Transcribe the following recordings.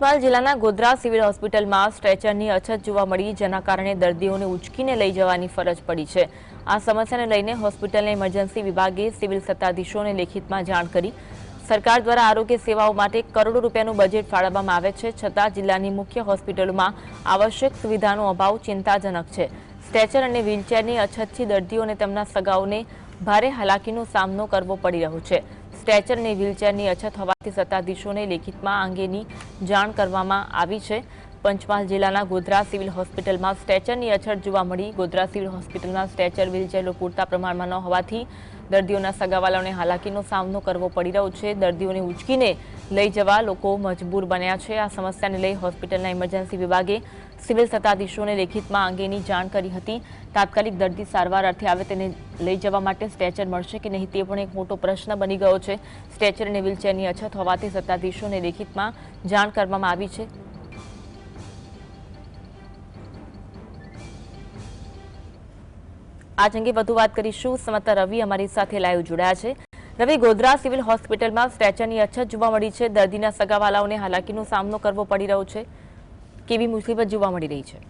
પંચમહાલ જિલ્લાના ગોધરા સિવિલ હોસ્પિટલમાં સ્ટ્રેચરની અછત જોવા મળી, જેના કારણે દર્દીઓને ઉચકીને લઈ જવાની ફરજ પડી છે. આ સમસ્યાને લઈને હોસ્પિટલના ઇમરજન્સી વિભાગે સિવિલ સત્તાધીશોને લેખિતમાં જાણ કરી. સરકાર દ્વારા આરોગ્ય સેવાઓ માટે કરોડો રૂપિયાનું બજેટ ફાળવવામાં આવે છે, છતાં જિલ્લાની મુખ્ય હોસ્પિટલોમાં આવશ્યક સુવિધાનો અભાવ ચિંતાજનક છે. સ્ટ્રેચર અને વ્હીલચેરની અછતથી દર્દીઓ અને તેમના સગાઓને ભારે હાલાકીનો સામનો કરવો પડી રહ્યો છે. સ્ટ્રેચર અને વ્હીલચેરની અછત હોવાથી સત્તાધીશોને લેખિતમાં અંગેની જાણ કરવામાં આવી છે. પંચમહાલ જિલ્લાના ગોધરા સિવિલ હોસ્પિટલમાં સ્ટ્રેચરની અછત જોવા મળી. ગોધરા સિવિલ હોસ્પિટલમાં સ્ટ્રેચર વ્હીલચેરો પૂરતા પ્રમાણમાં ન હોવાથી દર્દીઓના સગાવાલાઓને હાલાકીનો સામનો કરવો પડી રહ્યો છે. દર્દીઓને ઉચકીને લઈ જવા લોકો મજબૂર બન્યા છે. આ સમસ્યાને લઈ હોસ્પિટલના ઇમરજન્સી વિભાગે સિવિલ સત્તાધીશોને લેખિતમાં અંગેની જાણ કરી હતી. તાત્કાલિક દર્દી સારવાર અર્થે આવે તેને લઈ જવા માટે સ્ટ્રેચર મળશે કે નહીં તે પણ એક મોટો પ્રશ્ન બની ગયો છે. સ્ટ્રેચર અને વ્હીલચેરની અછત હોવાથી સત્તાધીશોને લેખિતમાં જાણ કરવામાં આવી છે. આજ અંગે વધુ વાત કરીશું. સમતા રવિ અમારી સાથે લાઈવ જોડાયા છે. રવિ, ગોધરા સિવિલ હોસ્પિટલમાં સ્ટ્રેચરની અછત જોવા મળી છે. દર્દીના સગાવાલાઓને હાલાકીનો સામનો કરવો પડી રહ્યો છે. કેવી મુસીબત જોવા મળી રહી છે?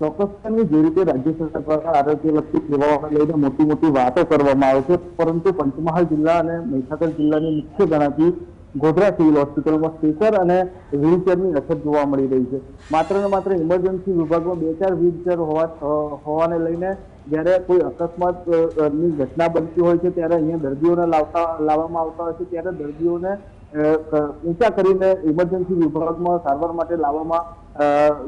ચોક્કસપણે રાજ્ય સરકાર દ્વારા આરોગ્યલક્ષી લઈને મોટી મોટી વાતો કરવામાં આવે છે, પરંતુ પંચમહાલ જિલ્લા અને મહીસાગર જિલ્લાની મુખ્ય ગણાતી ગોધરા સિવિલ હોસ્પિટલમાં સ્પેશર અને વ્હીલચેરની અછત જોવા મળી રહી છે. માત્ર ને માત્ર ઇમરજન્સી વિભાગમાં બે ચાર વ્હીલચેર હોવા હોવાને લઈને જ્યારે કોઈ અકસ્માત અ, અ, ની ઘટના બનતી હોય છે ત્યારે અહીંયા દર્દીઓને લાવતા લાવવામાં આવતા હોય છે ત્યારે દર્દીઓને ઊંચા કરીને ઇમરજન્સી વિભાગમાં સારવાર માટે લાવવામાં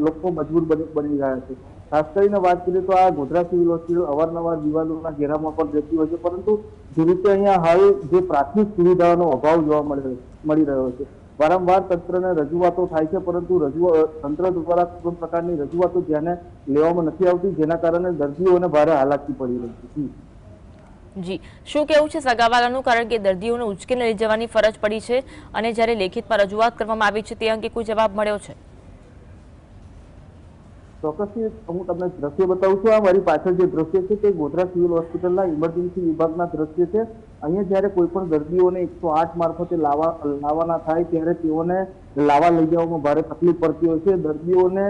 લોકો મજબૂર બની રહ્યા છે. ખાસ કરીને વાત કરીએ તો આ ગોધરા સિવિલ હોસ્પિટલ અવારનવાર દિવાલોના ઘેરામાં પણ જતી હોય છે, પરંતુ જે રીતે અહીંયા હાલ જે પ્રાથમિક સુવિધાઓનો અભાવ જોવા મળી મળી રહ્યો છે. વારંવાર તંત્રને રજૂઆતો થાય છે, પરંતુ રજૂઆત તંત્ર દ્વારા કોઈ પ્રકારની રજૂઆતો ધ્યાને લેવામાં નથી આવતી, જેના કારણે દર્દીઓને ભારે હાલાકી પડી રહી છે. જી. જી. શું કેવું છે સગાવાલાનું? કારણ કે દર્દીઓને ઉચકીને લઈ જવાની ફરજ પડી છે અને જ્યારે લેખિતમાં રજૂઆત કરવામાં આવી છે, તે અંગે કોઈ જવાબ મળ્યો છે? ચોક્કસથી હું તમને દ્રશ્ય બતાવું છું. આ મારી પાછળ જે દ્રશ્ય છે તે ગોધરા સિવિલ હોસ્પિટલના ઇમરજન્સી વિભાગના દ્રશ્ય છે. અહીંયા જ્યારે કોઈ પણ દર્દીઓને એકસો આઠ મારફતે લાવવા લાવવાના થાય ત્યારે તેઓને લાવવા લઈ જવામાં ભારે તકલીફ પડતી હોય છે. દર્દીઓને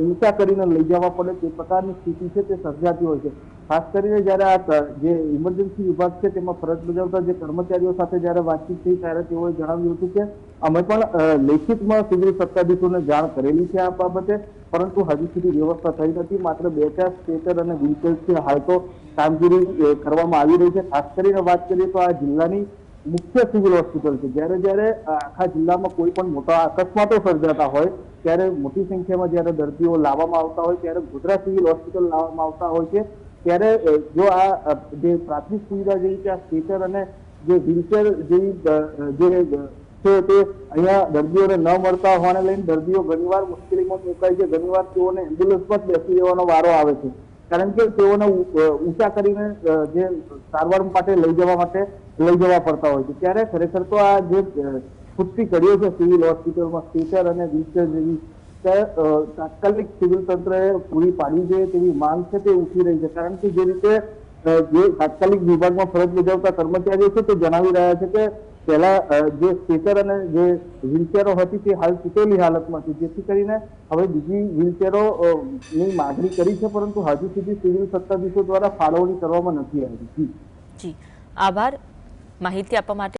ઊંચા કરીને લઈ જવા પડે તે પ્રકારની સ્થિતિ છે તે સર્જાતી હોય છે. ખાસ કરીને જ્યારે આ જે ઇમરજન્સી વિભાગ છે તેમાં ફરજ બજાવતા જે કર્મચારીઓ સાથે જ્યારે વાતચીત થઈ ત્યારે તેઓએ જણાવ્યું હતું કે અમે પણ લેખિતમાં સિવિલ સત્તાધીશોને જાણ કરેલી છે આ બાબતે. પરંતુ હજુ સુધી વ્યવસ્થા થઈ નથી. માત્ર બે ચાર સ્ટેટર અને છે. હાલ તો કામગીરી કરવામાં આવી રહી છે. ખાસ કરીને વાત કરીએ તો આ જિલ્લાની મુખ્ય સિવિલ હોસ્પિટલ છે. જ્યારે જ્યારે આખા જિલ્લામાં કોઈ પણ મોટા અકસ્માતો સર્જાતા હોય, ત્યારે મોટી સંખ્યામાં જ્યારે દર્દીઓ લાવવામાં આવતા હોય, ત્યારે ગોધરા સિવિલ હોસ્પિટલ લાવવામાં આવતા હોય છે. ત્યારે જો આ જે પ્રાથમિક સુવિધા જેવી છે આ સ્ટેટર અને જે વ્હીલચેર જેવી જે છે તે અહીંયા દર્દીઓને ન મળતા હોવાને લઈને દર્દીઓ ઘણીવાર મુશ્કેલીમાં મુકાય છે. ઘણીવાર તેઓને એમ્બ્યુલન્સમાં જ બેસી રહેવાનો વારો આવે છે. કારણ કે તેઓને ઊંચા કરીને જે સારવાર માટે લઈ જવા માટે લઈ જવા પડતા હોય છે. ત્યારે ખરેખર તો આ જે અ, કર્યો છે સિવિલ હોસ્પિટલમાં સ્ટેચર અને વ્હીલચેર જેવી તાત્કાલિક સિવિલ તંત્રએ પૂરી પાડવી જોઈએ તેવી માંગ છે તે ઉઠી રહી છે. કારણ કે જે રીતે જે તાત્કાલિક વિભાગમાં ફરજ બજાવતા કર્મચારીઓ છે તે જણાવી રહ્યા છે કે પહેલા જે સ્ટેચર અને જે વ્હીલચેરો હતી તે હાલ તૂટેલી હાલતમાં છે જેથી કરીને હવે બીજી વ્હીલચેરો ની માગણી કરી છે, પરંતુ હજુ સુધી સિવિલ સત્તાધીશો દ્વારા ફાળવણી કરવામાં નથી આવી. આભાર. માહિતી આપવા માટે